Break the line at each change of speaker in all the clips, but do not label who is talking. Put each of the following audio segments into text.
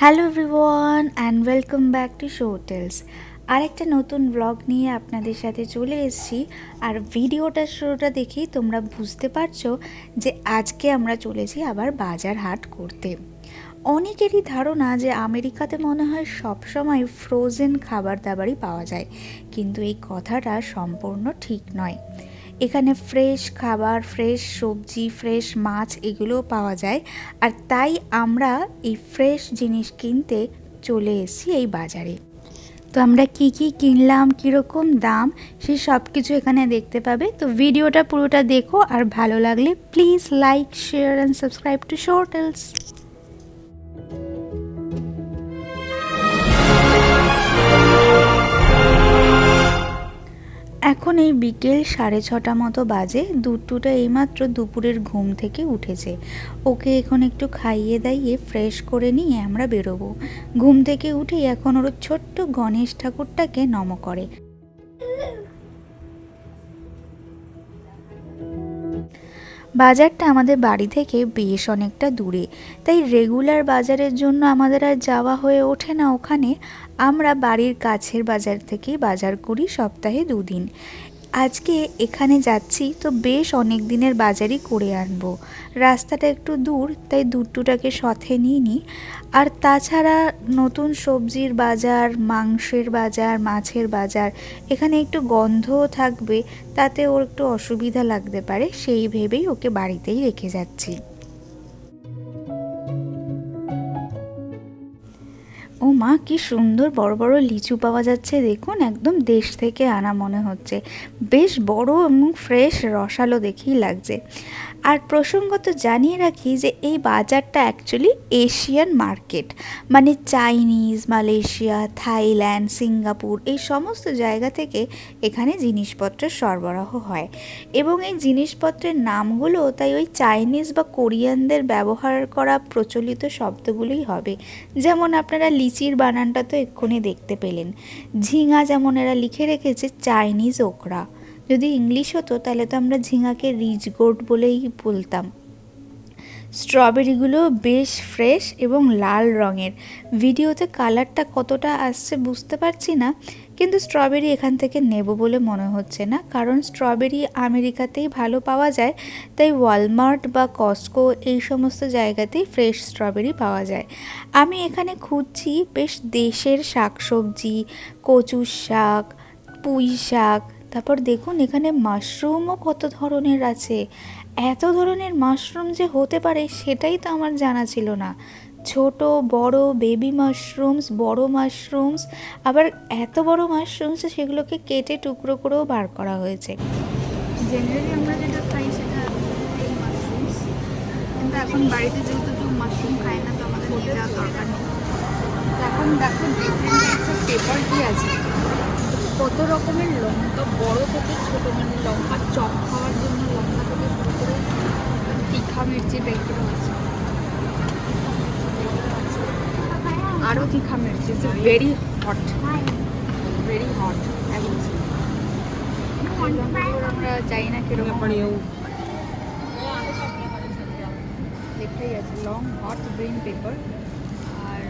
Hello everyone and welcome back to Shortales আরেকটা নতুন blog নিয়ে আপনাদের সাথে চলে এসেছি। আর ভিডিওটা শুরুটা দেখেই তোমরা বুঝতে পারছ যে আজকে আমরা চলেছি আবার বাজার হাট করতে। অনেকেরই ধারণা যে আমেরিকাতে মনে হয় সবসময় ফ্রোজেন খাবার দাবারই পাওয়া যায়। কিন্তু এই কথাটা সম্পূর্ণ ঠিক নয়। এখানে ফ্রেশ খাবার ফ্রেশ সবজি ফ্রেশ মাছ এগুলোও পাওয়া যায়। আর তাই আমরা এই ফ্রেশ জিনিস কিনতে চলে এসেছি এই বাজারে। তো আমরা কি কি কিনলাম, কীরকম দাম, সে সব কিছু এখানে দেখতে পাবে। তো ভিডিওটা পুরোটা দেখো আর ভালো লাগলে please like share and subscribe to Shortales এখন এই বিকেল সাড়ে ছটা মতো বাজে। দুটুটা এইমাত্র দুপুরের ঘুম থেকে উঠেছে। ওকে এখন একটু খাইয়ে দাইয়ে ফ্রেশ করে নিয়ে আমরা বেরোবো। ঘুম থেকে উঠেই এখন ওর ছোট্ট গণেশ ঠাকুরটাকে নম করে। বাজারটা আমাদের বাড়ি থেকে বেশ অনেকটা দূরে। তাই রেগুলার বাজারের জন্য আমাদের আর যাওয়া হয়ে ওঠে না ওখানে। আমরা বাড়ির কাছের বাজার থেকেই বাজার করি সপ্তাহে দুদিন। আজকে এখানে যাচ্ছি, তো বেশ অনেক দিনের বাজারই করে আনব। রাস্তাটা একটু দূর, তাই দুটোটাকে সথে নিয়ে নিই আর তাছাড়া নতুন সবজির বাজার, মাংসের বাজার, মাছের বাজার, এখানে একটু গন্ধও থাকবে, তাতে ওর একটু অসুবিধা লাগতে পারে, সেই ভেবেই ওকে বাড়িতেই রেখে যাচ্ছি। ও মা, কি সুন্দর বড় বড় লিচু পাওয়া যাচ্ছে। দেখুন, একদম দেশ থেকে আনা মনে হচ্ছে। বেশ বড় এবং ফ্রেশ রসালো দেখেই লাগছে। আর প্রসঙ্গত জানিয়ে রাখি যে, এই বাজারটা অ্যাকচুয়ালি এশিয়ান মার্কেট মানে চাইনিজ মালয়েশিয়া থাইল্যান্ড সিঙ্গাপুর এই সমস্ত জায়গা থেকে এখানে জিনিসপত্র সরবরাহ হয়। এবং এই জিনিসপত্রের নামগুলো তাই ওই চাইনিজ বা কোরিয়ানদের ব্যবহার করা প্রচলিত শব্দগুলোই হবে। যেমন আপনারা লিচির বানানটা তো এক্ষুনি দেখতে পেলেন। ঝিঙা যেমন এরা লিখে রেখেছে, চাইনিজ ওকরা। যদি ইংলিশ হতো, তাহলে তো আমরা ঝিঙাকে রিচ গোড বলেই বলতাম। স্ট্রবেরিগুলো বেশ ফ্রেশ এবং লাল রঙের। ভিডিওতে কালারটা কতটা আসছে বুঝতে পারছি না। কিন্তু স্ট্রবেরি এখান থেকে নেব বলে মনে হচ্ছে না। কারণ স্ট্রবেরি আমেরিকাতেই ভালো পাওয়া যায়, তাই ওয়ালমার্ট বা কস্কো এই সমস্ত জায়গাতেই ফ্রেশ স্ট্রবেরি পাওয়া যায়। আমি এখানে খুঁজছি বেশ দেশের শাকসবজি, কচুর শাক, পুঁই শাক, তারপর দেখুন এখানে মাশরুমও কত ধরনের আছে। এত ধরনের মাশরুম যে হতে পারে সেটাই তো আমার জানা ছিল না। ছোট, বড় বেবি মাশরুমস বড় মাশরুমস আবার এত বড় মাশরুমস সেগুলোকে কেটে টুকরো করেও বার করা হয়েছে।
জেনারেলি আমরা যেটা খাই সেটা মাশরুমস কিন্তু এখন বাড়িতে যেহেতু কেউ মাশরুম খায় না, তো আমাদের নিয়ে যাওয়ার দরকার নেই। এখন দেখো ডিফারেন্ট পেপার কি আছে? কত রকমের লঙ্কা, বড় থেকে ছোট মানে লঙ্কা চপ খাওয়ার জন্য লঙ্কা থেকে শুরু করে তীখা, মির্চি টাইপেরও আছে। আরও তীখা মির্চি ভেরি হট ভেরি হট আমরা যাই না কীরকম। লেখাই আছে লং হট গ্রিন পেপার আর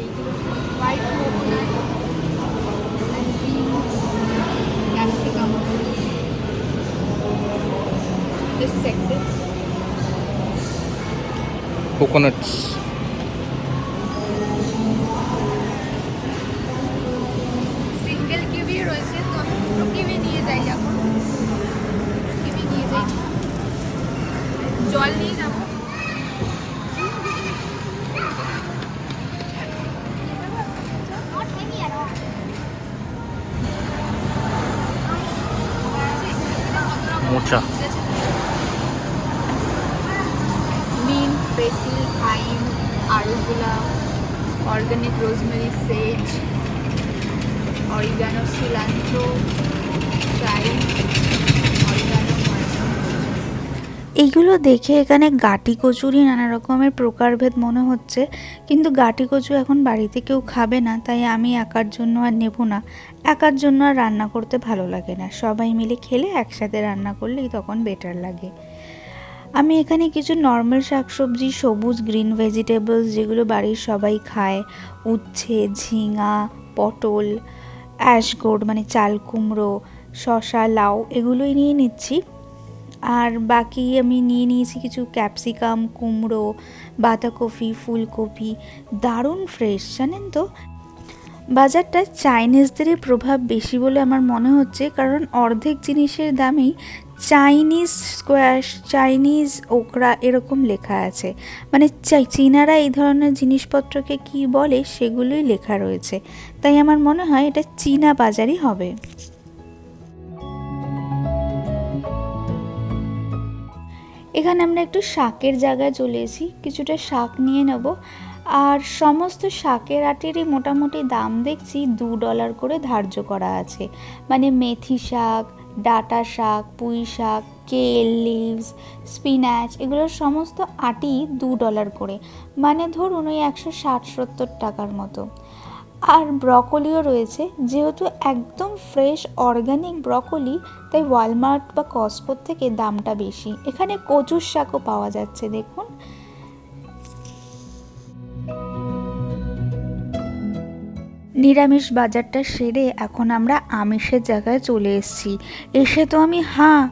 এইগুলো white capsicum this
mocha
mint basil thyme arugula organic rosemary sage oregano cilantro chime. Oregano
এইগুলো দেখে এখানে গাটি কচুরি নানা রকমের প্রকারভেদ মনে হচ্ছে। কিন্তু গাটি কচু এখন বাড়িতে কেউ খাবে না, তাই আমি একার জন্য আর নেব না। একার জন্য আর রান্না করতে ভালো লাগে না। সবাই মিলে খেলে একসাথে রান্না করলেই তখন বেটার লাগে। আমি এখানে কিছু নর্মাল শাকসবজি, সবুজ গ্রিন ভেজিটেবলস যেগুলো বাড়ির সবাই খায়। উচ্ছে, ঝিঙা, পটল অ্যাশগোর্ড মানে চাল কুমড়ো শশা লাউ এগুলোই নিয়ে নিচ্ছি। আর বাকি আমি নিয়ে নিয়েছি কিছু ক্যাপসিকাম, কুমড়ো, বাঁধাকপি, ফুলকপি। দারুণ ফ্রেশ জানেন তো? বাজারটা চাইনিজদেরই প্রভাব বেশি বলে আমার মনে হচ্ছে, কারণ অর্ধেক জিনিসের দামেই চাইনিজ স্কোয়াশ চাইনিজ ওকরা এরকম লেখা আছে। মানে চাই চীনারা এই ধরনের জিনিসপত্রকে কি বলে সেগুলোই লেখা রয়েছে। তাই আমার মনে হয় এটা চীনা বাজারই হবে। এখানে আমরা একটু শাকের জায়গায় চলে এসেছি। কিছুটা শাক নিয়ে নেব। আর সমস্ত শাকের আটেরই মোটামুটি দাম দেখছি দু ডলার করে ধার্য করা আছে। মানে মেথি শাক, ডাটা শাক, পুঁই শাক কেল লিভস স্পিনাচ এগুলোর সমস্ত আটি দু ডলার করে। মানে ধরুন ওই একশো ষাট সত্তর টাকার মতো। আর ব্রকলিও রয়েছে, যেহেতু একদম ফ্রেশ অর্গানিক ব্রকলি, তাই ওয়ালমার্ট বা কসকোর থেকে দামটা বেশি। এখানে কচুর শাকও পাওয়া যাচ্ছে, দেখুন। নিরামিষ বাজারটা সেরে এখন আমরা আমিষের জায়গায় চলে এসেছি। এসে তো আমি, হাঁ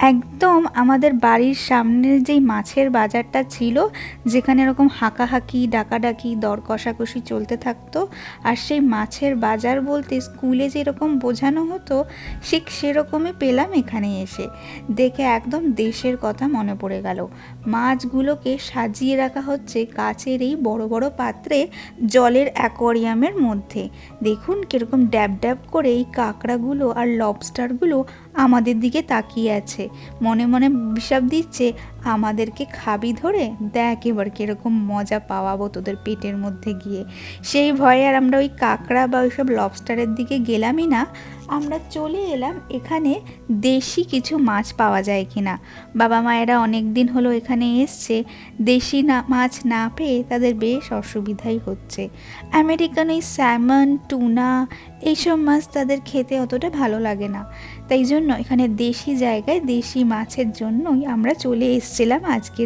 একদম আমাদের বাড়ির সামনে যেই মাছের বাজারটা ছিল, যেখানে এরকম হাঁকাহাঁকি, ডাকাডাকি দর কষাকষি চলতে থাকতো, আর সেই মাছের বাজার বলতে স্কুলে যেরকম বোঝানো হতো, ঠিক সেরকমই পেলাম এখানে এসে। দেখে একদম দেশের কথা মনে পড়ে গেল। মাছগুলোকে সাজিয়ে রাখা হচ্ছে কাচের এই বড় বড় পাত্রে জলের অ্যাকোয়ারিয়ামের মধ্যে। দেখুন কীরকম ড্যাব ড্যাব করে এই কাঁকড়াগুলো আর লবস্টারগুলো আমাদের দিকে তাকিয়ে আছে। মনে মনে হিসাব দিচ্ছে আমাদেরকে খাবি ধরে? দেখ এবার কীরকম মজা পাওয়াবো তোদের পেটের মধ্যে গিয়ে। সেই ভয়ে আর আমরা ওই কাঁকড়া বা ওইসব লবস্টারের দিকে গেলামই না। আমরা চলে এলাম এখানে দেশি কিছু মাছ পাওয়া যায় কিনা। বাবা মায়েরা অনেক দিন হলো এখানে এসছে। দেশি না, মাছ না পেয়ে তাদের বেশ অসুবিধাই হচ্ছে। আমেরিকান ওই স্যামন টুনা এইসব মাছ তাদের খেতে অতটা ভালো লাগে না। তাই জন্য এখানে দেশি জায়গায় দেশি মাছের জন্যই আমরা চলে এসেছিলাম আজকে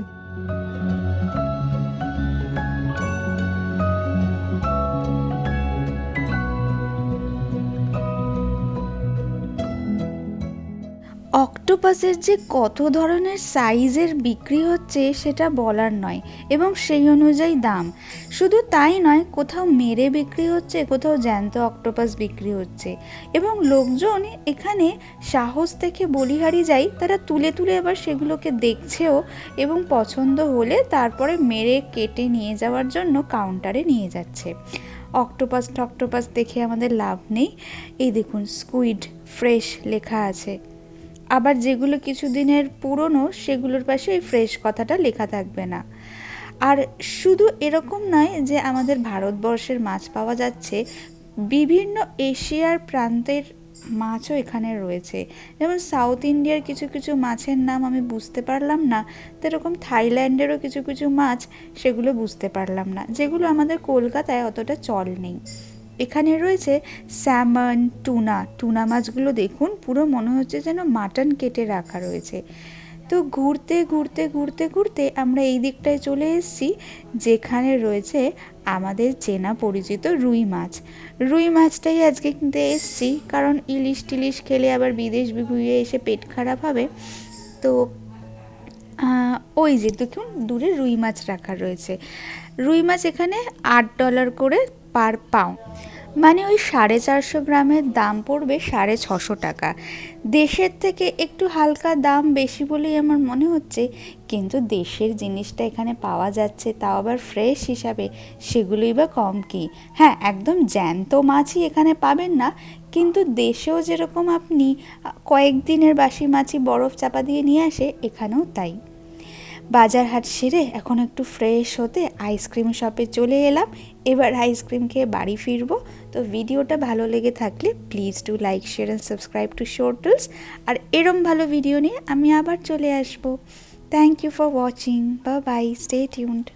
অক্টোপাসের যে কত ধরনের সাইজের বিক্রি হচ্ছে সেটা বলার নয় এবং সেই অনুযায়ী দাম। শুধু তাই নয়, কোথাও মেরে বিক্রি হচ্ছে, কোথাও জ্যান্ত অক্টোপাস বিক্রি হচ্ছে এবং লোকজন এখানে সাহস থেকে বলিহারি যায় তারা তুলে তুলে আবার সেগুলোকে দেখছেও এবং পছন্দ হলে তারপরে মেরে কেটে নিয়ে যাওয়ার জন্য কাউন্টারে নিয়ে যাচ্ছে। অক্টোপাস টক্টোপাস দেখে আমাদের লাভ নেই। এই দেখুন স্কুইড ফ্রেশ লেখা আছে। আবার যেগুলো কিছুদিনের পুরনো, সেগুলোর পাশে এই ফ্রেশ কথাটা লেখা থাকবে না। আর শুধু এরকম নয় যে আমাদের ভারতবর্ষের মাছ পাওয়া যাচ্ছে, বিভিন্ন এশিয়ার প্রান্তের মাছও এখানে রয়েছে। যেমন সাউথ ইন্ডিয়ার কিছু কিছু মাছের নাম আমি বুঝতে পারলাম না তো এরকম থাইল্যান্ডেরও কিছু কিছু মাছ, সেগুলো বুঝতে পারলাম না, যেগুলো আমাদের কলকাতায় অতটা চল নেই। এখানে রয়েছে স্যামন, টুনা। টুনা মাছগুলো দেখুন, পুরো মনে হচ্ছে যেন মাটন কেটে রাখা রয়েছে। তো ঘুরতে ঘুরতে ঘুরতে ঘুরতে আমরা এই দিকটায় চলে এসেছি, যেখানে রয়েছে আমাদের চেনা পরিচিত রুই মাছ। রুই মাছটাই আজকে কিনতে এসেছি, কারণ ইলিশ টিলিশ খেলে আবার বিদেশ বিভুয়ে এসে পেট খারাপ হবে। তো ওই যে দেখুন, দূরে রুই মাছ রাখা রয়েছে। রুই মাছ এখানে আট ডলার করে পার পাউন্ড মানে ওই সাড়ে চারশো গ্রামের দাম পড়বে সাড়ে ছশো টাকা। দেশের থেকে একটু হালকা দাম বেশি বলেই আমার মনে হচ্ছে, কিন্তু দেশের জিনিসটা এখানে পাওয়া যাচ্ছে, তাও আবার ফ্রেশ হিসাবে, সেগুলোই বা কম কি? হ্যাঁ একদম জ্যান্ত মাছই এখানে পাবেন না, কিন্তু দেশেও যেরকম আপনি কয়েকদিনের বাসি মাছই বরফ চাপা দিয়ে নিয়ে আসে, এখানেও তাই। বাজার হাট সেরে এখন একটু ফ্রেশ হতে আইসক্রিম শপে চলে এলাম। এবার আইসক্রিম খেয়ে বাড়ি ফিরবো। তো ভিডিওটা ভালো লেগে থাকলে please to like share and subscribe to Shortales আর এরম ভালো ভিডিও নিয়ে আমি আবার চলে আসব। থ্যাংক ইউ ফর ওয়াচিং বা বাই স্টে টিউন্ড